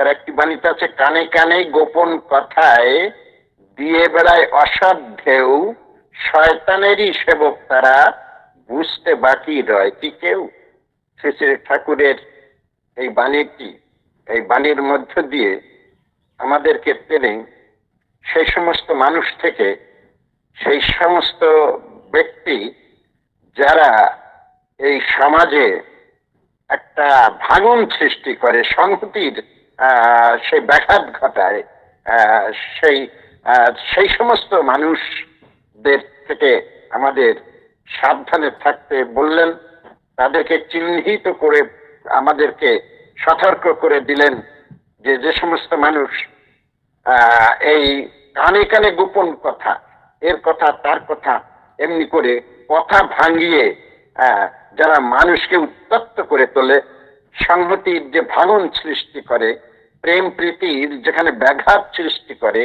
তার একটি বাণীতে আছে, কানে কানে গোপন কথায় দিয়ে বেড়ায় ঢেউ শয়তানেরই সেবক তারা বুঝতে বাকি রয়। কি কেউ? শ্রী ঠাকুরের এই বাণীটি, এই বাণীর মধ্য দিয়ে আমাদেরকে তিনি সেই সমস্ত মানুষ থেকে, সেই সমস্ত ব্যক্তি যারা এই সমাজে একটা ভাঙন সৃষ্টি করে, সংহতির সেই ব্যাঘাত ঘটায়। সেই সেই সমস্ত মানুষদের থেকে আমাদের সাবধানে থাকতে বললেন, তাদেরকে চিহ্নিত করে আমাদেরকে সতর্ক করে দিলেন যে যে সমস্ত মানুষ এই কানে কানে গোপন কথা, এর কথা, তার কথা, এমনি করে কথা ভাঙিয়ে যারা মানুষকে উত্তপ্ত করে তোলে, সংহতির যে ভাঙন সৃষ্টি করে প্রেম প্রীতির যেখানে ব্যাঘাত সৃষ্টি করে,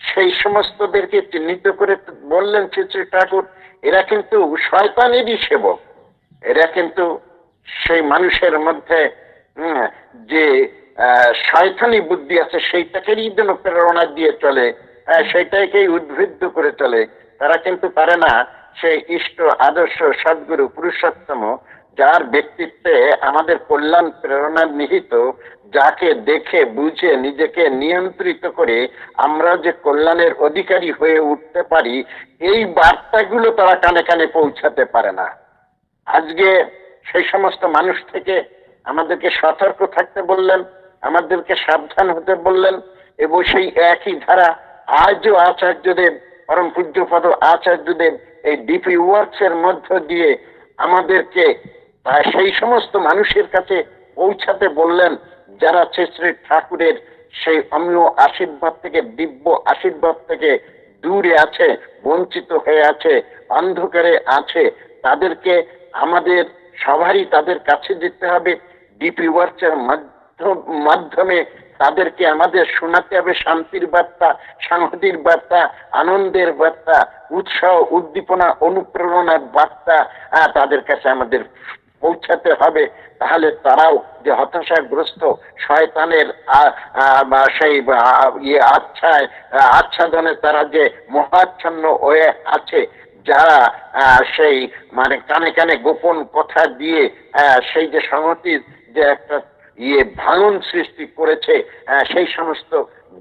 সেই সমস্তদেরকে চিহ্নিত করে বললেন শ্রী ঠাকুর, এরা কিন্তু শয়তানেরই সেবক। এরা কিন্তু সেই মানুষের মধ্যে যে শয়তানি বুদ্ধি আছে সেইটাকেই যেন প্রেরণা দিয়ে চলে সেইটাকেই উদ্বুদ্ধ করে চলে। তারা কিন্তু পারে না, সেই ইষ্ট, আদর্শ, সদ্গুরু, পুরুষোত্তম যার ব্যক্তিত্বে আমাদের কল্যাণ প্রেরণা নিহিত, যাকে দেখে, বুঝে, নিজেকে নিয়ন্ত্রিত করে আমরা যে কল্যাণের অধিকারী হয়ে উঠতে পারি, এই বার্তাগুলো তারা কানে কানে পৌঁছাতে পারে না। আজকে সেই সমস্ত মানুষ থেকে আমাদেরকে সতর্ক থাকতে বললেন, আমাদেরকে সাবধান হতে বললেন, এবং সেই একই ধারা আজও আচার্যদেব, পরম পূজ্যপদ আচার্যদেব এই ডিপি ওয়ার্কস এর মধ্য দিয়ে আমাদেরকে সেই সমস্ত মানুষের কাছে পৌঁছাতে বললেন, যারা শ্রী ঠাকুরের সেই অমীয় আশীর্বাদ থেকে, দিব্য আশীর্বাদ থেকে দূরে আছে, বঞ্চিত হয়ে আছে, অন্ধকারে আছে, তাদেরকে আমাদের সবারই তাদের কাছে যেতে হবে। ডিপি ওয়ার্চের মাধ্যমে তাদেরকে আমাদের শোনাতে হবে শান্তির বার্তা সংহতির বার্তা, আনন্দের বার্তা, উৎসাহ, উদ্দীপনা, অনুপ্রেরণার বার্তা তাদের কাছে আমাদের পৌঁছাতে হবে, তাহলে তারাও যে হতাশাগ্রস্ত শয়তানের সেই ইয়ে আচ্ছায় আচ্ছাদনে তারা যে মহাচ্ছন্ন হয়ে আছে, যারা সেই মানে কানে কানে গোপন কথা দিয়ে সেই যে সংহতির যে একটা ইয়ে ভাঙন সৃষ্টি করেছে সেই সমস্ত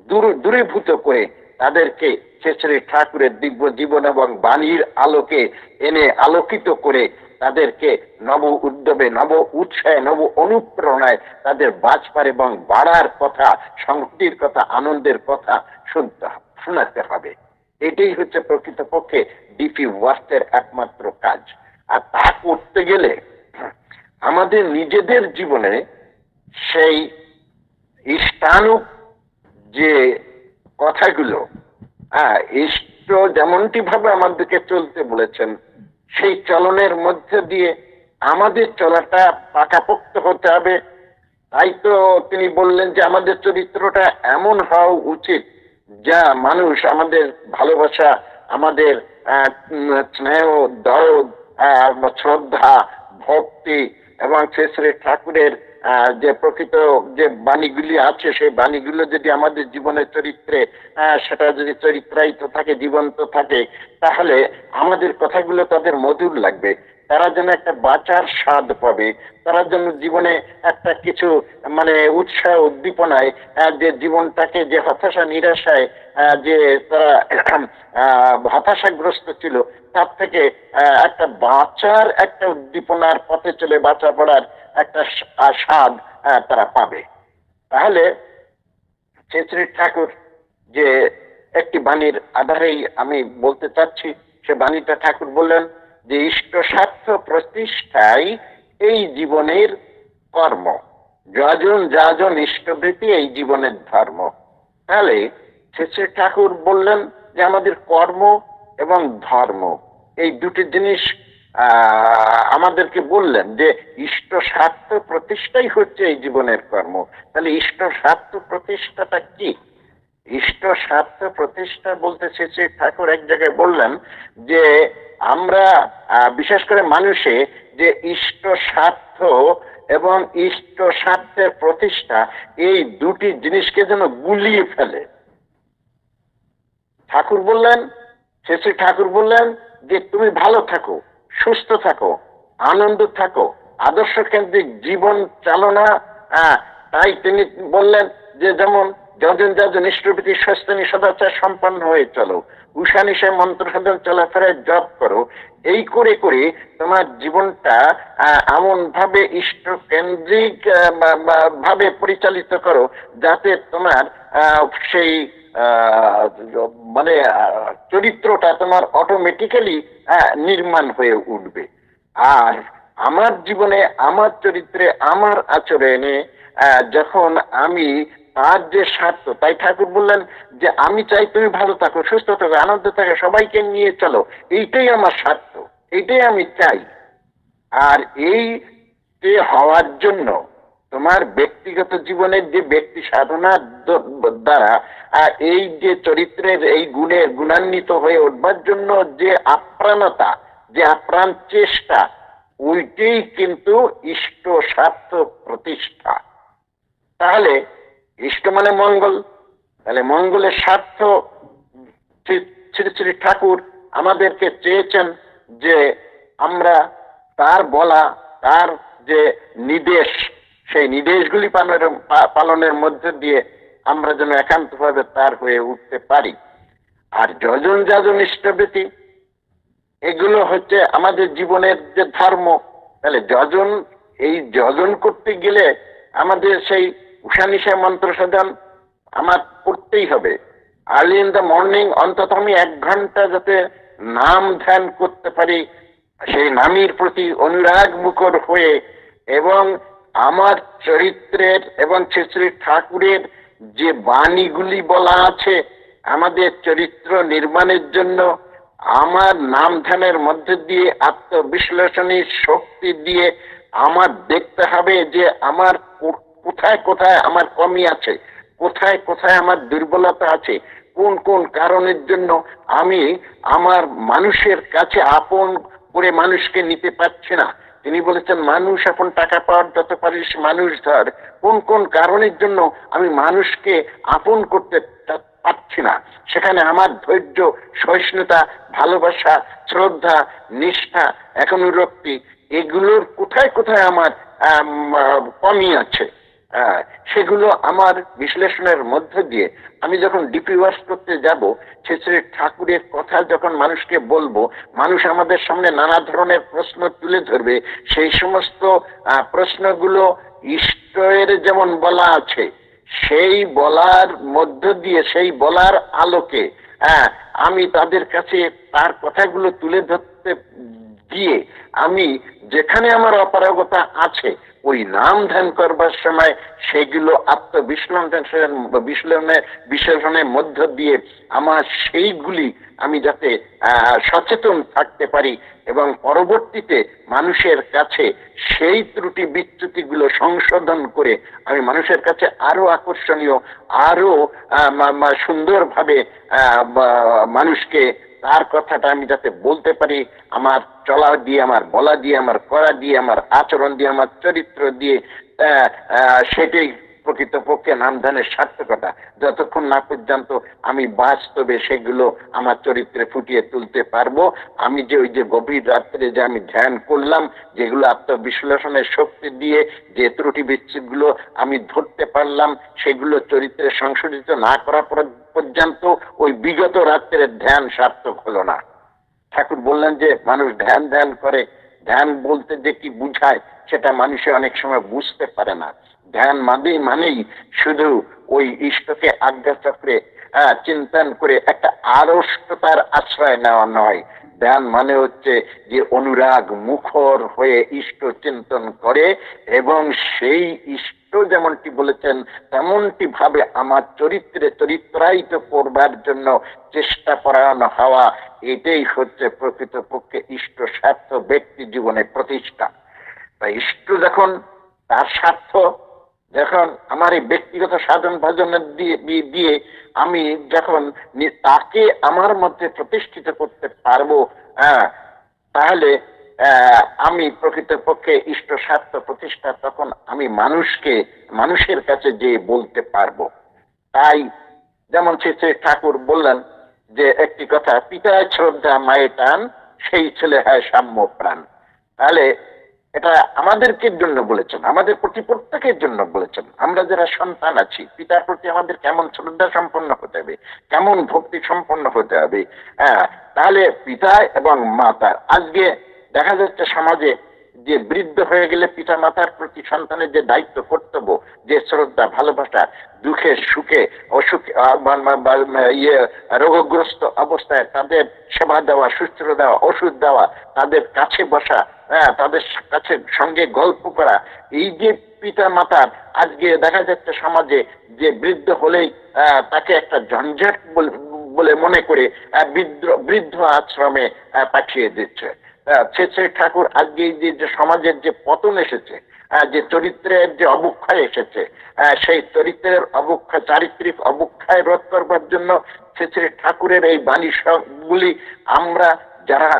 দূর, দূরীভূত করে তাদেরকে শ্রী ঠাকুরের দিব্য জীবন এবং বাণীর আলোকে এনে আলোকিত করে তাদেরকে নব উদ্যমে, নব উৎসাহে, নব অনুপ্রেরণায় তাদের বাঁচবার এবং বাড়ার কথা সংহতির কথা, আনন্দের কথা শুনতে শোনাতে হবে। এটাই হচ্ছে প্রকৃতপক্ষে ডিপি ওয়ার্কের একমাত্র কাজ। আর তা করতে গেলে আমাদের নিজেদের জীবনে সেই ইষ্টানুক যে কথাগুলো হ্যাঁ ইষ্ট যেমনটি ভাবে আমাদেরকে চলতে বলেছেন সেই চলনের মধ্যে দিয়ে আমাদের চলাটা পাকাপোক্ত হতে হবে। তাই তো তিনি বললেন যে, আমাদের চরিত্রটা এমন হওয়া উচিত যা মানুষ আমাদের ভালোবাসা, আমাদের স্নেহ, দরদ শ্রদ্ধা, ভক্তি এবং শ্রী ঠাকুরের যে প্রকৃত যে বাণীগুলি আছে, সেই বাণীগুলো যদি আমাদের জীবনের চরিত্রে সেটা যদি চরিত্রায়িত থাকে, জীবন্ত থাকে, তাহলে আমাদের কথাগুলো তাদের মধুর লাগবে। তারা যেন একটা বাঁচার স্বাদ পাবে। তারা যেন জীবনে একটা কিছু মানে উৎসাহ উদ্দীপনায় যে জীবনটাকে যে হতাশা, নিরাশায় যে তারা হতাশাগ্রস্ত ছিল তার থেকে একটা বাঁচার, একটা উদ্দীপনার পথে চলে বাঁচা পড়ার একটা স্বাদ তারা পাবে। তাহলে শ্রী ঠাকুর যে একটি বাণীর আধারেই আমি বলতে চাচ্ছি, সে বাণীটা ঠাকুর বললেন যে, ইষ্ট স্বার্থ প্রতিষ্ঠাই এই জীবনের কর্ম। যজন যাজন ইষ্টবৃত্তি এই জীবনের ধর্ম। তাহলে শ্রী ঠাকুর বললেন যে, আমাদের কর্ম এবং ধর্ম এই দুটি জিনিস আমাদেরকে বললেন যে ইষ্ট স্বার্থ প্রতিষ্ঠাই হচ্ছে এই জীবনের কর্ম। তাহলে ইষ্ট স্বার্থ প্রতিষ্ঠাটা কি? ইষ্ট স্বার্থ প্রতিষ্ঠা বলতে শ্রী ঠাকুর এক জায়গায় বললেন যে আমরা বিশেষ করে মানুষে যে ইষ্ট স্বার্থ এবং ইষ্ট স্বার্থের প্রতিষ্ঠা, এই দুটি জিনিসকে যেন গুলিয়ে ফেলে। ঠাকুর বললেন, শেষে ঠাকুর বললেন যে তুমি ভালো থাকো, সুস্থ থাকো, আনন্দ থাকো আদর্শ কেন্দ্রিক জীবন চালনা তাই তিনি বললেন যে যেমন যজন যজন ইষ্টপতি স্বস্তানি সদাচার সম্পন্ন হয়ে চলো, উষা উষানিশে মন্ত্র সাধন চলাফেরায় জপ করো, এই করে করে তোমার জীবনটা এমন ভাবে ইষ্ট কেন্দ্রিক ভাবে পরিচালিত করো, যাতে তোমার সেই মানে চরিত্রটা তোমার অটোমেটিক্যালি নির্মাণ হয়ে উঠবে। আর আমার জীবনে, আমার চরিত্রে, আমার আচরণে যখন আমি তার যে স্বার্থ, তাই ঠাকুর বললেন যে, আমি চাই তুমি ভালো থাকো, সুস্থ থাকো, আনন্দ থাকো, সবাইকে নিয়ে চলো। এইটাই আমার স্বার্থ, এইটাই আমি চাই। আর এই হওয়ার জন্য তোমার ব্যক্তিগত জীবনের যে ব্যক্তি সাধনার দ্বারা আহ, এই যে চরিত্রের এই গুণের গুণান্বিত হয়ে উঠবার জন্য যে আপ্রাণতা যে আপ্রাণ চেষ্টা ওইটাই কিন্তু ইষ্ট স্বার্থ প্রতিষ্ঠা। তাহলে ইষ্ট মানে মঙ্গল। তাহলে মঙ্গলের স্বার্থ শ্রী শ্রী ঠাকুর আমাদেরকে চেয়েছেন যে আমরা তার বলা তার যে নির্দেশ সেই নির্দেশগুলি পালনের পালনের মধ্যে দিয়ে আমরা যেন একান্তভাবে তার হয়ে উঠতে পারি। আর যজন যাজন ইষ্টব্যতি এগুলো হচ্ছে আমাদের জীবনের যে ধর্ম, তাহলে যজন, এই যজন করতে গেলে আমাদের সেই উষানিশা মন্ত্র সাধন আমার করতেই হবে। আর্লি ইন দ্য মর্নিং অন্তত আমি এক ঘণ্টা যাতে নাম ধ্যান করতে পারি, সেই নামের প্রতি অনুরাগ মুখর হয়ে এবং আমার চরিত্রের এবং শ্রী শ্রী ঠাকুরের যে বাণীগুলি বলা আছে, আমাদের চরিত্র নির্মাণের জন্য আমার নাম ধ্যানের মধ্যে দিয়ে আত্মবিশ্লেষণী শক্তি দিয়ে আমার দেখতে হবে যে আমার কোথায় কোথায় আমার কমি আছে, কোথায় কোথায় আমার দুর্বলতা আছে, কোন কোন কারণের জন্য আমি আমার মানুষের কাছে আপন করে মানুষকে নিতে পারছি না। তিনি বলেছেন, মানুষ এখন টাকা পাওয়ার যত পারিস, মানুষ ধর। কোন কোন কারণের জন্য আমি মানুষকে আপন করতে পারছি না? সেখানে আমার ধৈর্য, সহিষ্ণুতা, ভালোবাসা, শ্রদ্ধা, নিষ্ঠা এখন এগুলোর কোথায় কোথায় আমার কমই আছে? সেগুলো আমার বিশ্লেষণের মধ্য দিয়ে আমি যখন ডিপি ওয়াশ করতে যাব, শ্রী ঠাকুরের কথা যখন মানুষকে বলব, মানুষ আমাদের সামনে নানা ধরনের প্রশ্ন তুলে ধরবে, সেই সমস্ত প্রশ্নগুলো ইষ্টের যেমন বলা আছে, সেই বলার মধ্য দিয়ে, সেই বলার আলোকে হ্যাঁ আমি তাদের কাছে তার কথাগুলো তুলে ধরতে দিয়ে আমি যেখানে আমার অপারগতা আছে ওই নাম ধ্যান করবার সময় সেগুলো আত্মবিশ্লেষণ বিশ্লেষণের বিশ্লেষণের মধ্য দিয়ে আমার সেইগুলি আমি যাতে সচেতন থাকতে পারি এবং পরবর্তীতে মানুষের কাছে সেই ত্রুটি বিচ্যুতিগুলো সংশোধন করে আমি মানুষের কাছে আরও আকর্ষণীয়, আরও সুন্দরভাবে মানুষকে তার কথাটা আমি যাতে বলতে পারি, আমার চলা দিয়ে, আমার বলা দিয়ে, আমার করা দিয়ে, আমার আচরণ দিয়ে, আমার চরিত্র দিয়ে সেটাই প্রকৃতপক্ষে নামধানের সার্থকতা। যতক্ষণ না পর্যন্ত আমি বাস্তবে সেগুলো আমার চরিত্রে ফুটিয়ে তুলতে পারব, আমি যে ওই যে গভীর রাত্রে যে আমি ধ্যান করলাম, যেগুলো আত্মবিশ্লেষণের শক্তি দিয়ে যে ত্রুটি বিচ্ছিগুলো আমি ধরতে পারলাম, সেগুলো চরিত্রে সংশোধিত না করা পর্যন্ত ওই বিগত রাত্রের ধ্যান সার্থক হলো না। ঠাকুর বললেন যে, মানুষ ধ্যান ধ্যান করে। ধ্যান বলতে যে কি বুঝায় সেটা মানুষে অনেক সময় বুঝতে পারে না। ধ্যান মানে মানেই শুধু ওই ইষ্টকে আজ্ঞা চক্রে চিন্তন করে একটা আড়ষ্টতার আশ্রয় নেওয়া নয়। ধ্যান মানে হচ্ছে যে অনুরাগ মুখর হয়ে ইষ্ট চিন্তন করে এবং সেই ইষ্ট যেমনটি বলেছেন, তেমনটি ভাবে আমার চরিত্রে চরিত্রায়িত করবার জন্য চেষ্টা পরায়ণ হওয়া, এটাই হচ্ছে প্রকৃতপক্ষে ইষ্ট স্বার্থ ব্যক্তি জীবনে প্রতিষ্ঠা। তাই ইষ্ট যখন তার স্বার্থ যখন আমার এই ব্যক্তিগত সাধন ভজনের দিয়ে, দিয়ে- আমি যখন তাকে আমার মধ্যে প্রতিষ্ঠিত করতে পারব হ্যাঁ তাহলে আমি প্রকৃতপক্ষে ইষ্ট স্বার্থ প্রতিষ্ঠা তখন আমি মানুষকে, মানুষের কাছে যে বলতে পারব। তাই যেমন শ্রী ঠাকুর বললেন যে একটি কথা, পিতায় শ্রদ্ধা মায়ে টান, সেই ছেলে হয় সাম্য প্রাণ তাহলে এটা আমাদেরকে জন্য বলেছেন, আমাদের প্রতি প্রত্যেকের জন্য বলেছেন। আমরা যারা সন্তান আছি, পিতার প্রতি আমাদের কেমন শ্রদ্ধা সম্পন্ন হতে হবে, কেমন ভক্তি সম্পন্ন হতে হবে হ্যাঁ তাহলে পিতা এবং মাতা, আজকে দেখা যাচ্ছে সমাজে যে বৃদ্ধ হয়ে গেলে পিতা মাতার প্রতি সন্তানের যে দায়িত্ব, কর্তব্য, যে শ্রদ্ধা, ভালোবাসা, দুঃখে, সুখে, অসুখে ইয়ে রোগগ্রস্ত অবস্থায় তাদের সেবা দেওয়া সুস্থ দেওয়া, ওষুধ দেওয়া, তাদের কাছে বসা হ্যাঁ তাদের কাছে সঙ্গে গল্প করা, এই যে পিতা মাতার আজকে দেখা যাচ্ছে সমাজে যে বৃদ্ধ হলেই তাকে একটা ঝঞ্ঝাট বলে- মনে করে বৃদ্ধ বৃদ্ধ আশ্রমে পাঠিয়ে দিচ্ছে। শ্রী ঠাকুর আজকে যে যে সমাজের যে পতন এসেছে যে চরিত্রের যে অবক্ষয় এসেছে সেই চরিত্রের অবক্ষয়, চারিত্রিক অবক্ষয় রোধ করবার জন্য শ্রী ঠাকুরের এই বাণী গুলি আমরা যারা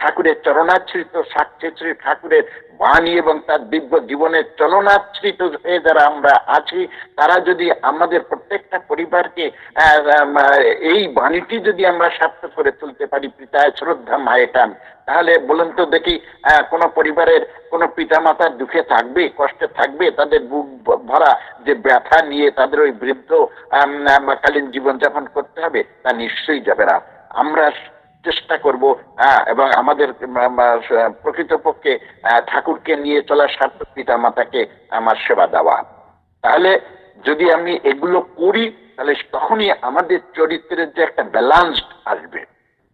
ঠাকুরের চরণাশ্রিত সাক্ষী ঠাকুরের বাণী এবং তার দিব্য জীবনের চলনাশ্রিত হয়ে যারা আমরা আছি, তারা যদি আমাদের প্রত্যেকটা পরিবারকে এই বাণীটি যদি আমরা সার্থক করে তুলতে পারি, পিতায় শ্রদ্ধা মায়ে টান, তাহলে বলুন তো দেখি কোনো পরিবারের কোনো পিতা মাতার দুঃখে থাকবে, কষ্টে থাকবে, তাদের বুক ভরা যে ব্যথা নিয়ে তাদের ওই বৃদ্ধ কালীন জীবনযাপন করতে হবে, তা নিশ্চয়ই যাবে না। আমরা চেষ্টা করব হ্যাঁ, এবং আমাদের প্রকৃতপক্ষে ঠাকুরকে নিয়ে চলা সার্থক পিতা মাতাকে আমার সেবা দেওয়া। তাহলে যদি আমি এগুলো করি তাহলে তখনই আমাদের চরিত্রের যে একটা ব্যালান্স আসবে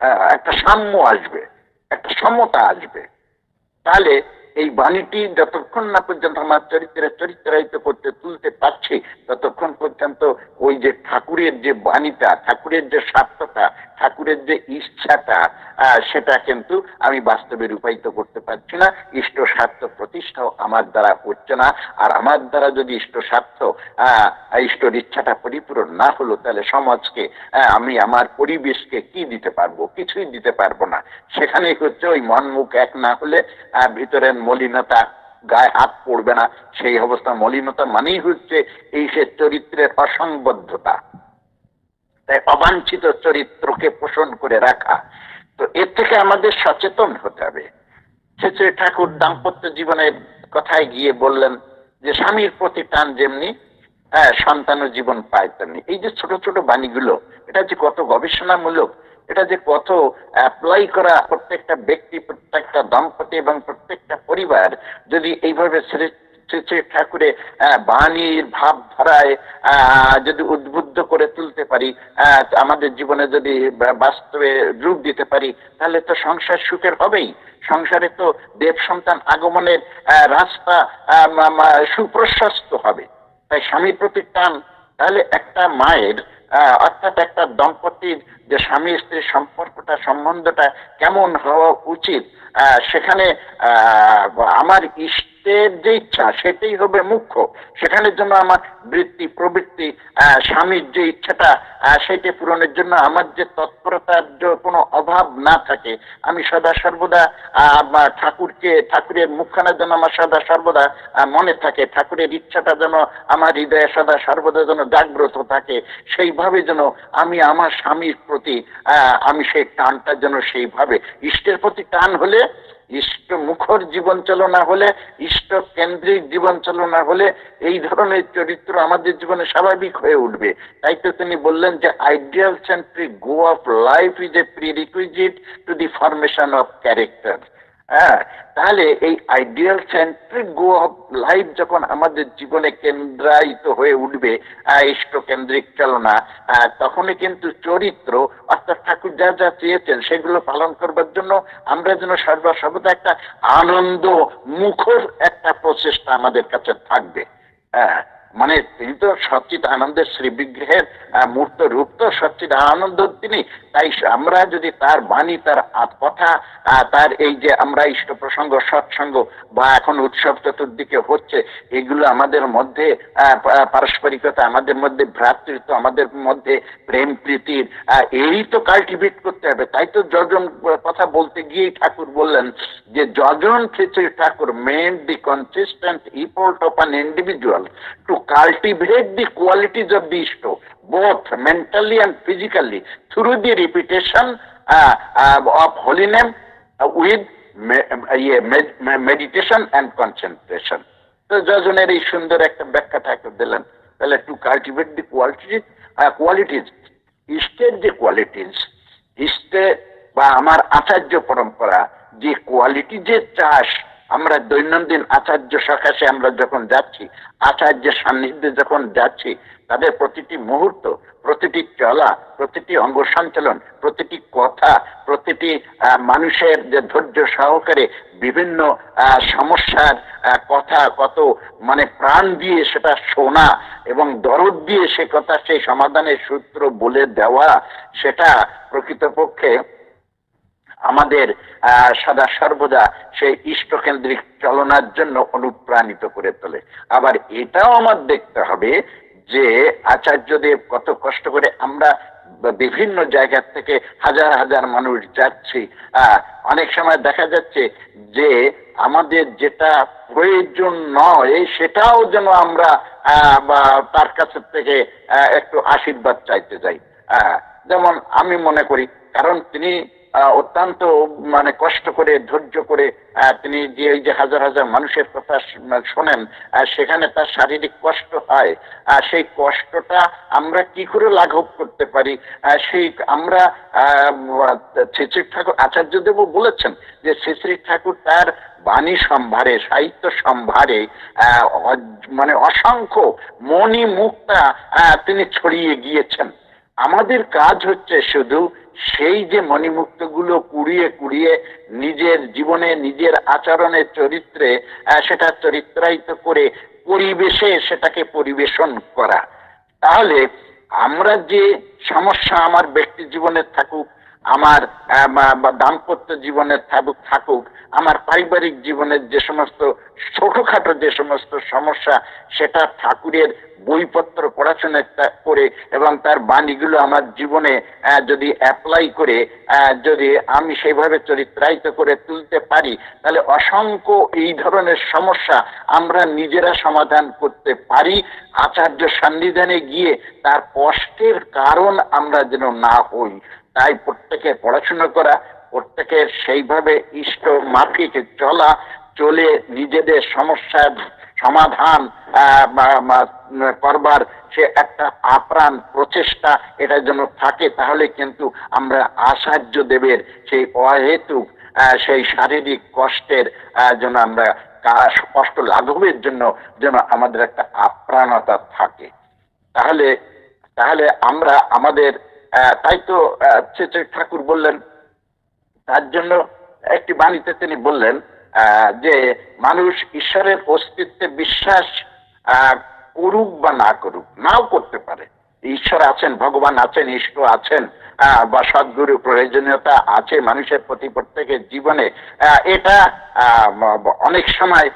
হ্যাঁ, একটা সাম্য আসবে একটা সমতা আসবে। তাহলে এই বাণীটি যতক্ষণ না পর্যন্ত আমার চরিত্রে চরিত্রায়িত করতে তুলতে পারছি ততক্ষণ পর্যন্ত ওই যে ঠাকুরের যে বাণীটা ঠাকুরের যে স্বার্থটা ঠাকুরের যে ইচ্ছাটা সেটা কিন্তু আমি বাস্তবে রূপায়িত করতে পারছি না। ইষ্ট স্বার্থ প্রতিষ্ঠাও আমার দ্বারা হচ্ছে না। আর আমার দ্বারা যদি ইষ্ট স্বার্থ ইষ্টর ইচ্ছাটা পরিপূরণ না হলো, তাহলে সমাজকে আমি আমার পরিবেশকে কি দিতে পারব? কিছুই দিতে পারব না। সেখানেই হচ্ছে ওই মন মুখ এক না হলে ভিতরের মলিনতা গায়ে হাত পড়বে না। সেই অবস্থা মলিনতা মানেই হচ্ছে এই সে চরিত্রের অসংবদ্ধতা। তাই অবাঞ্ছিত চরিত্রকে পোষণ করে রাখা। তো এর থেকে আমাদের সচেতন হতে হবে। শেষে ঠাকুর দাম্পত্য জীবনের কথায় গিয়ে বললেন যে, স্বামীর প্রতি টান যেমনি হ্যাঁ সন্তান জীবন পায় তেমনি। এই যে ছোট ছোট বাণীগুলো, এটা যে কত গবেষণামূলক, এটা যে কত অ্যাপ্লাই করা প্রত্যেকটা ব্যক্তি, প্রত্যেকটা দম্পতি এবং প্রত্যেকটা পরিবার যদি এইভাবে ঠাকুরে বাণীর ভাব ধারায় আহ, যদি উদ্বুদ্ধ করে তুলতে পারি আমাদের জীবনে যদি বাস্তবে রূপ দিতে পারি তাহলে তো সংসার সুখের হবেই। সংসারে তো দেব সন্তান আগমনের রাস্তা সুপ্রশস্ত হবে। তাই স্বামীর প্রতি টান তাহলে একটা মায়ের অর্থাৎ একটা দম্পতির যে স্বামী স্ত্রীর সম্পর্কটা সম্বন্ধটা কেমন হওয়া উচিত সেখানে আমার ইষ্টের যে ইচ্ছা, সেটাই হবে মুখ্য। সেখানের জন্য আমার বৃত্তি, প্রবৃত্তি স্বামীর যে ইচ্ছাটা সেটা পূরণের জন্য আমার যে তৎপরতার কোনো অভাব না থাকে, আমি সদা সর্বদা ঠাকুরকে, ঠাকুরের মুখখানা যেন আমার সদা সর্বদা মনে থাকে, ঠাকুরের ইচ্ছাটা যেন আমার হৃদয়ে সদা সর্বদা যেন জাগ্রত থাকে, সেইভাবে যেন আমি আমার স্বামীর প্রতি আমি সেই টানটা যেন সেইভাবে, ইষ্টের প্রতি টান হলে ইষ্ট মুখর জীবন চালনা হলে, ইষ্ট কেন্দ্রিক জীবন চালনা হলে এই ধরনের চরিত্র আমাদের জীবনে স্বাভাবিক হয়ে উঠবে। তাই তো তিনি বললেন যে ideal centric goal of life is a prerequisite to the formation of character হ্যাঁ তাহলে এই ideal centric goal of life যখন আমাদের জীবনে কেন্দ্রায়িত হয়ে উঠবে আহ, ইষ্ট কেন্দ্রিক চালনা আহ, তখনই কিন্তু চরিত্র অর্থাৎ ঠাকুর যা যা চেয়েছেন সেগুলো পালন করবার জন্য আমরা যেন সর্বা সর্বদা একটা আনন্দ মুখর একটা প্রচেষ্টা আমাদের কাছে থাকবে হ্যাঁ। মানে তিনি তো সচিত আনন্দের শ্রী বিগ্রহের মূর্ত রূপ তো সচ্চিত আনন্দ তিনি। তাই আমরা যদি তার বাণী, তার কথা তার এই যে আমরা ইষ্ট প্রসঙ্গ, সৎসঙ্গ বা এখন উৎসব চতুর্দিকে হচ্ছে, এগুলো আমাদের মধ্যে পারস্পরিকতা, আমাদের মধ্যে ভ্রাতৃত্ব, আমাদের মধ্যে প্রেম প্রীতির এই তো কাল্টিভেট করতে হবে। তাই তো যজন কথা বলতে গিয়েই ঠাকুর বললেন যে, যজন খিচুড়ি Thakur means the consistent effort of an individual to cultivate the qualities of the East both mentally and physically through the repetition uh, uh, of holy name uh, with me- uh, yeah, med- me- meditation and concentration. তো যজনের এই সুন্দর একটা ব্যাখ্যা ঠাকুর দিলেন তাহলে to cultivate the qualities qualities ইষ্টের যে qualities ইষ্টে বা আমার আচার্য পরম্পরা যে কোয়ালিটি যে চাষ আমরা দৈনন্দিন আচার্য সকাশে আমরা যখন যাচ্ছি আচার্যের সান্নিধ্যে যখন যাচ্ছি, তাদের প্রতিটি মুহূর্ত, প্রতিটি চলা, প্রতিটি অঙ্গ সঞ্চালন, প্রতিটি কথা, প্রতিটি মানুষের যে ধৈর্য সহকারে বিভিন্ন সমস্যার কথা, কত মানে প্রাণ দিয়ে সেটা শোনা এবং দরদ দিয়ে সে কথা সেই সমাধানের সূত্র বলে দেওয়া, সেটা প্রকৃতপক্ষে আমাদের সদা সর্বদা সেই ইষ্টকেন্দ্রিক চলনার জন্য অনুপ্রাণিত করে তোলে। আবার এটাও আমার দেখতে হবে যে আচার্যদেব কত কষ্ট করে আমরা বিভিন্ন জায়গা থেকে হাজার হাজার মানুষ যাচ্ছি। অনেক সময় দেখা যাচ্ছে যে আমাদের যেটা প্রয়োজন নয়, সেটাও যেন আমরা তার কাছে থেকে একটু আশীর্বাদ চাইতে যাই। যেমন আমি মনে করি, কারণ তিনি অত্যন্ত মানে কষ্ট করে ধৈর্য করে তিনি যে এই যে হাজার হাজার মানুষের কথা শোনেন সেখানে তার শারীরিক কষ্ট হয়। আর সেই কষ্টটা আমরা কি করে লাঘব করতে পারি? সেই আমরা আহ, শ্রী শ্রী ঠাকুর আচার্যদেবও বলেছেন যে শ্রী শ্রী ঠাকুর তার বাণী সম্ভারে সাহিত্য সম্ভারে মানে অসংখ্য মণি মুক্তা তিনি ছড়িয়ে গিয়েছেন। আমাদের কাজ হচ্ছে শুধু সেই যে মণিমুক্তগুলো কুড়িয়ে কুড়িয়ে নিজের জীবনে, নিজের আচরণে, চরিত্রে সেটা চরিত্রায়িত করে পরিবেশে সেটাকে পরিবেশন করা। তাহলে আমরা যে সমস্যা আমার ব্যক্তি জীবনে থাকুক আমার দাম্পত্য জীবনে থাকুক থাকুক, আমার পারিবারিক জীবনের যে সমস্ত, ছোটখাটো যে সমস্ত সমস্যা, সেটা ঠাকুরের বইপত্র পড়াশোনা করে এবং তার বাণীগুলো আমার জীবনে যদি অ্যাপ্লাই করে যদি আমি সেইভাবে চরিত্রায়িত করে তুলতে পারি, তাহলে অসংখ্য এই ধরনের সমস্যা আমরা নিজেরা সমাধান করতে পারি। আচার্য সান্নিধানে গিয়ে তার কষ্টের কারণ আমরা যেন না হই। তাই প্রত্যেকে পড়াশোনা করা, প্রত্যেকের সেইভাবে ইষ্ট মাফিক চলা, চলে নিজেদের সমস্যার সমাধান করবার সে একটা আপ্রাণ প্রচেষ্টা এটা যেন থাকে, তাহলে কিন্তু আমরা আচার্য দেবের সেই অহেতুক সেই শারীরিক কষ্টের যেন আমরা কষ্ট লাঘবের জন্য যেন আমাদের একটা আপ্রাণতা থাকে। তাহলে তাহলে আমরা আমাদের তাই তো ঠাকুর বললেন। তার জন্য একটি বাণীতে তিনি বললেন যে মানুষ ঈশ্বরের অস্তিত্বে বিশ্বাস করুক বা না করুক, নাও করতে পারে। ঈশ্বর আছেন, ভগবান আছেন, ঈশ্বর আছেন। বা সদ্গুরু প্রয়োজনীয়তা আছে মানুষের প্রতি প্রত্যেকের জীবনে। এটা অনেক সময়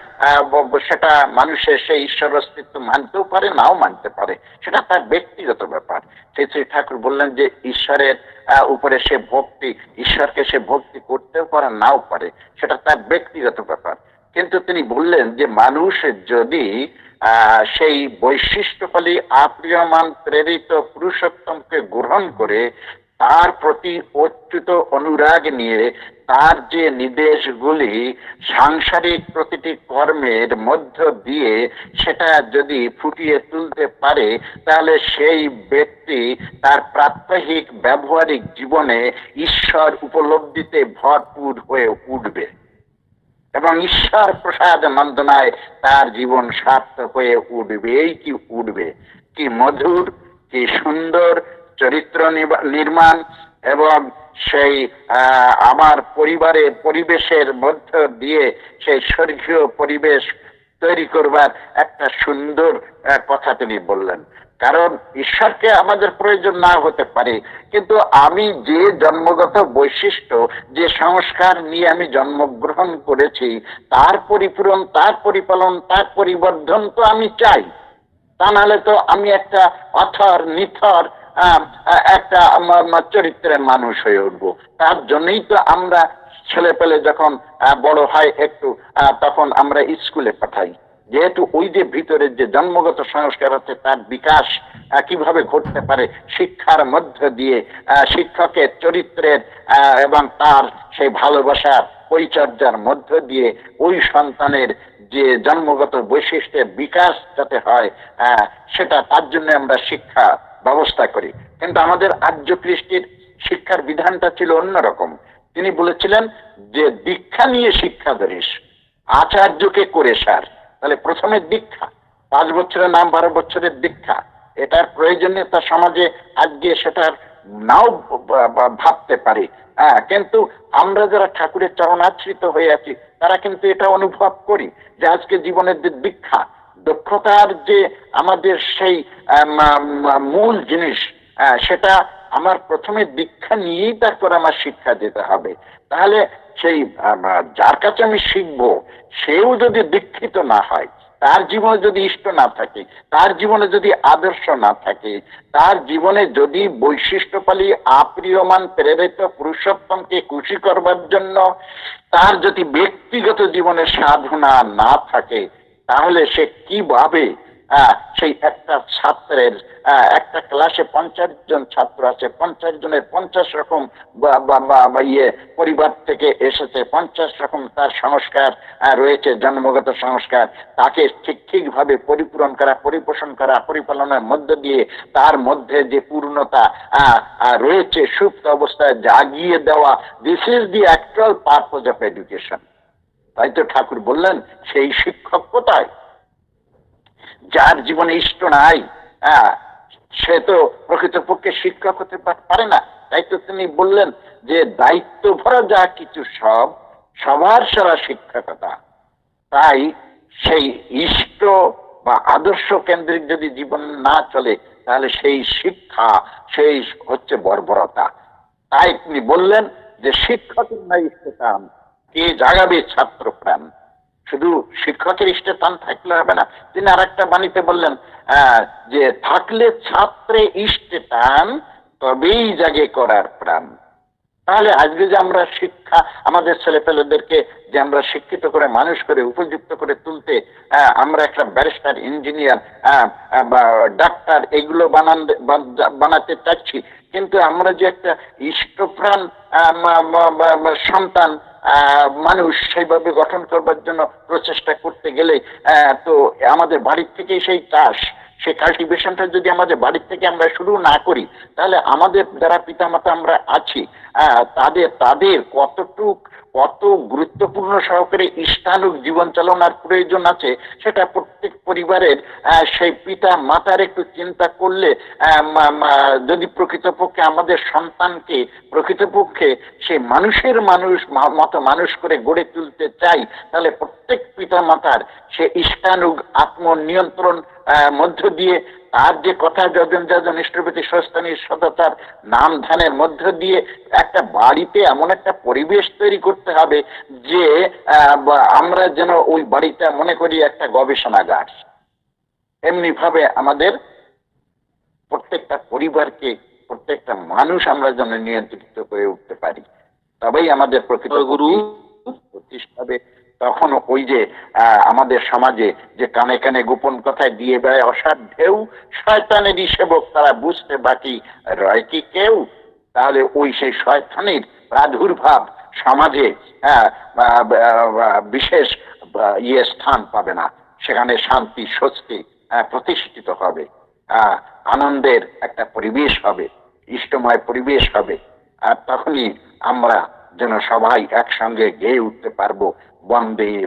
সেটা মানুষের সেই ঈশ্বর অস্তিত্ব মানতেও পারে, নাও মানতে পারে। সেটা তার ব্যক্তিগত ব্যাপার। শ্রী শ্রী ঠাকুর বললেন যে ঈশ্বরের উপরে সে ভক্তি, ঈশ্বরকে সে ভক্তি করতেও পারে, নাও পারে। সেটা তার ব্যক্তিগত ব্যাপার। কিন্তু তিনি বললেন যে মানুষ যদি সেই বৈশিষ্ট্যপালী আপ্রিয়মান প্রেরিত পুরুষোত্তমকে গ্রহণ করে তার প্রতি অচ্যুত অনুরাগ নিয়ে তার যে নির্দেশগুলি সাংসারিক প্রতিটি কর্মের মধ্য দিয়ে সেটা যদি ফুটিয়ে তুলতে পারে, তাহলে সেই ব্যক্তি তার প্রাত্যহিক ব্যবহারিক জীবনে ঈশ্বর উপলব্ধিতে ভরপুর হয়ে উঠবে এবং ঈশ্বর প্রসাদ নন্দনায় তার জীবন সার্থক হয়ে উঠবে। এই কি উঠবে? কি মধুর, কি সুন্দর চরিত্র নির্মাণ এবং সেই আমার পরিবারের পরিবেশের মধ্য দিয়ে সেই স্বর্গীয় পরিবেশ তৈরি করবার একটা সুন্দর কথা তিনি বললেন। কারণ ঈশ্বরকে আমাদের প্রয়োজন না হতে পারে, কিন্তু আমি যে জন্মগত বৈশিষ্ট্য, যে সংস্কার নিয়ে আমি জন্মগ্রহণ করেছি, তার পরিপূরণ, তার পরিপালন, তার পরিবর্ধন তো আমি চাই। তা নাহলে তো আমি একটা অথর, নিথর একটা চরিত্রের মানুষ হয়ে উঠবো। তার জন্যই তো আমরা ছেলে পেলে যখন বড় হয় একটু তখন আমরা স্কুলে পাঠাই। যেহেতু ওই যে ভিতরে যে জন্মগত সংস্কার আছে, তার বিকাশ কীভাবে ঘটতে পারে, শিক্ষার মধ্য দিয়ে শিক্ষকের চরিত্রের এবং তার সেই ভালোবাসার পরিচর্যার মধ্য দিয়ে ওই সন্তানের যে জন্মগত বৈশিষ্ট্যের বিকাশ যাতে হয় সেটা তার জন্য আমরা শিক্ষা ব্যবস্থা করি। কিন্তু আমাদের আর্য কৃষ্টির শিক্ষার বিধানটা ছিল অন্যরকম। তিনি বলেছিলেন যে, দীক্ষা নিয়ে শিক্ষা ধরিস, আচার্যকে করে সার। তাহলে প্রথমে দীক্ষা, পাঁচ বছরের নাম, বারো বছরের দীক্ষা। এটার প্রয়োজনীয়তা সমাজে আজকে সেটার নাও ভাবতে পারি। হ্যাঁ কিন্তু আমরা যারা ঠাকুরের চরণ চরণাশ্রিত হয়ে আছি, তারা কিন্তু এটা অনুভব করি যে আজকে জীবনের যে দীক্ষা দক্ষতার যে আমাদের সেই মূল জিনিস সেটা আমার প্রথমে দীক্ষা নিয়েই তারপর আমার শিক্ষা দিতে হবে। তাহলে সেই যার কাছে আমি শিখব, সেও যদি দীক্ষিত না হয়, তার জীবনে যদি ইষ্ট না থাকে, তার জীবনে যদি আদর্শ না থাকে, তার জীবনে যদি বৈশিষ্ট্যপালী আপ্রিয়মান, প্রেরিত পুরুষোত্তমকে খুশি করবার জন্য তার যদি ব্যক্তিগত জীবনে সাধনা না থাকে তাহলে সে কীভাবে সেই একটা ছাত্রের একটা ক্লাসে পঞ্চাশ জন ছাত্র আছে, পঞ্চাশ জনের পঞ্চাশ রকম ইয়ে পরিবার থেকে এসেছে, পঞ্চাশ রকম তার সংস্কার রয়েছে, জন্মগত সংস্কার, তাকে ঠিক, ঠিকভাবে পরিপূরণ করা, পরিপোষণ করা, পরিপালনের মধ্য দিয়ে তার মধ্যে যে পূর্ণতা রয়েছে সুপ্ত অবস্থায় জাগিয়ে দেওয়া this is the actual purpose of education তাই তো ঠাকুর বললেন, সেই শিক্ষক কোথায়? যার জীবনে ইষ্ট নাই হ্যাঁ সে তো প্রকৃতপক্ষে শিক্ষক হতে পারে না। তাই তো তিনি বললেন যে, দায়িত্ব ভরা যা কিছু সব, সবার সারা শিক্ষকতা। তাই সেই ইষ্ট বা আদর্শ কেন্দ্রিক যদি জীবন না চলে, তাহলে সেই শিক্ষা, সেই হচ্ছে বর্বরতা। তাই তিনি বললেন যে, শিক্ষকের নাই ইষ্টতান কে জাগাবে ছাত্র প্রাণ। শুধু শিক্ষকের ইষ্টতান থাকলে হবে না। তিনি আর একটা বাণীতে বললেন যে থাকলে ছাত্রে ইষ্টতান তবেই জাগে করার প্রাণ। তাহলে আজকে যে আমরা শিক্ষা, আমাদের ছেলেপেলেদেরকে যে আমরা শিক্ষিত করে, মানুষ করে, উপযুক্ত করে তুলতে আমরা একটা ব্যারিস্টার, ইঞ্জিনিয়ার ডাক্তার, এগুলো বানান বানাতে চাচ্ছি। কিন্তু আমরা যে একটা ইষ্টপ্রাণ সন্তান মানুষ সেইভাবে গঠন করবার জন্য প্রচেষ্টা করতে গেলে তো আমাদের বাড়ির থেকেই সেই চাষ সেই কাল্টিভেশনটা যদি আমাদের বাড়ির থেকে আমরা শুরু না করি, তাহলে আমাদের যারা পিতামাতা আমরা আছি তাদের তাদের কতটুক, কত গুরুত্বপূর্ণ সহকারে ইষ্টানুক জীবন চালনার প্রয়োজন আছে, সেটা প্রত্যেক পরিবারের সেই পিতা মাতার একটু চিন্তা করলে যদি প্রকৃতপক্ষে আমাদের সন্তানকে প্রকৃতপক্ষে সে মানুষের মানুষ মতো মানুষ করে গড়ে তুলতে চাই, তাহলে প্রত্যেক পিতা মাতার সে ইষ্টানুগ আত্মনিয়ন্ত্রণ মধ্য দিয়ে তার যে কথা যজন যজন ইষ্টপতি সস্তানি সততার নাম ধ্যানের মধ্য দিয়ে একটা বাড়িতে এমন একটা পরিবেশ তৈরি করতে হবে যে আমরা যেন ওই বাড়িটা মনে করি একটা গবেষণাগার। এমনি ভাবে আমাদের প্রত্যেকটা পরিবারকে প্রত্যেকটা মানুষ আমরা যেন নিয়ন্ত্রিত করে উঠতে পারি। তবেই আমাদের প্রকৃত গুরু। প্রতিষ্ঠা হবে। তখন ওই যে আমাদের সমাজে যে কানে কানে গোপন কথায় দিয়ে বেড়ায় অসাধ্যেও শয়তানেরই সেবক, তারা বুঝতে বাকি রয় কি কেউ? তাহলে ওই সেই শয়তানের প্রাদুর্ভাব সমাজে বিশেষ ইয়ে স্থান পাবে না। সেখানে শান্তি, স্বস্তি প্রতিষ্ঠিত হবে। আনন্দের একটা পরিবেশ হবে, ইষ্টময় পরিবেশ হবে। আর তখনই আমরা যেন সবাই একসঙ্গে গেয়ে উঠতে পারব। One day,